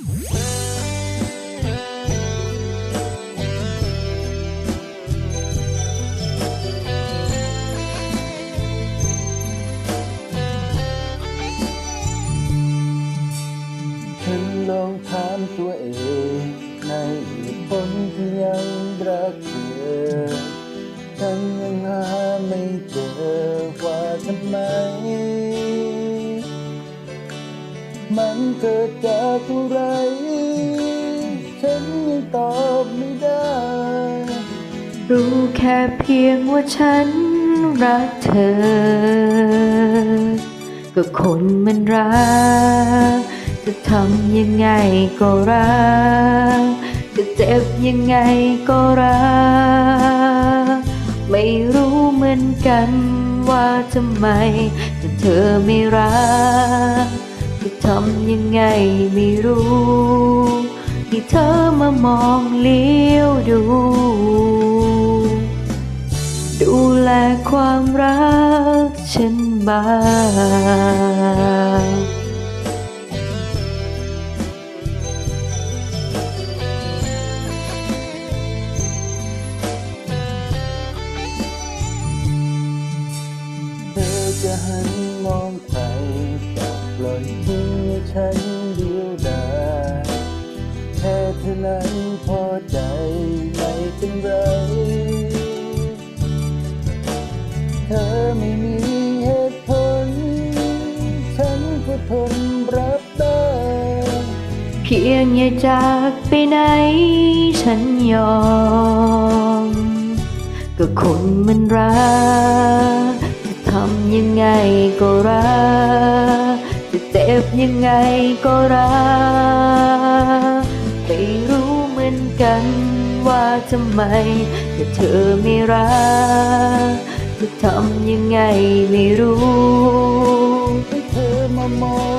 ฉันลองถามตัวเองในเหตุผลที่ยังรักเธอ ฉันยังหาไม่เจอว่าทำไม มันเกิดจากอะไร ฉันยังตอบไม่ได้ รู้แค่เพียงว่าฉันรักเธอ ก็คนมันรัก จะทำยังไงก็รัก จะเจ็บยังไงก็รัก ไม่รู้เหมือนกันว่าทำไมแต่เธอไม่รัก ทำยังไงไม่รู้ที่เธอมามองเลี้ยวดู ดูแลความรักฉันบ้าง ฉันเดียวดายแค่เธอนั้นพอใจไม่เป็นไร เธอไม่มีเหตุผล ฉันก็ทนรับได้เพียงอย่าจากไปไหน ฉันยอม ก็คนมันรักจะทำยังไงก็รัก จะเจ็บยังไงก็รักไม่รู้เหมือนกันว่าทำไมแต่เธอไม่รักจะทำยังไงไม่รู้ให้เธอมามอง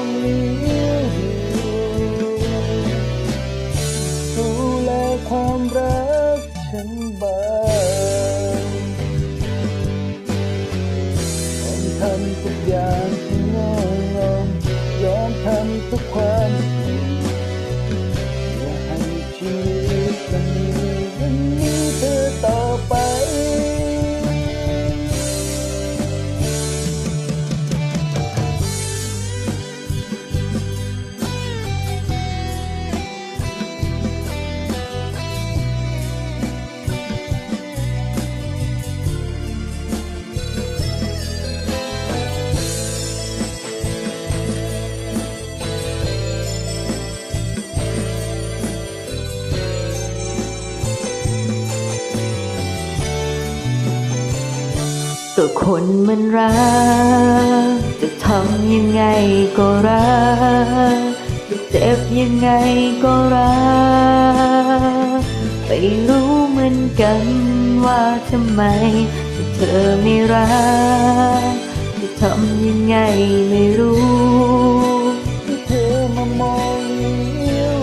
ก็คนมันรักจะทำยังไงก็รักจะเจ็บยังไงก็รักไปรู้เหมือนกันว่าทำไมเธอไม่รักจะทำยังไงไม่รู้เธอมามองเลี้ว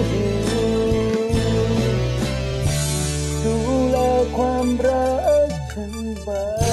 ดูแลความรักฉันไป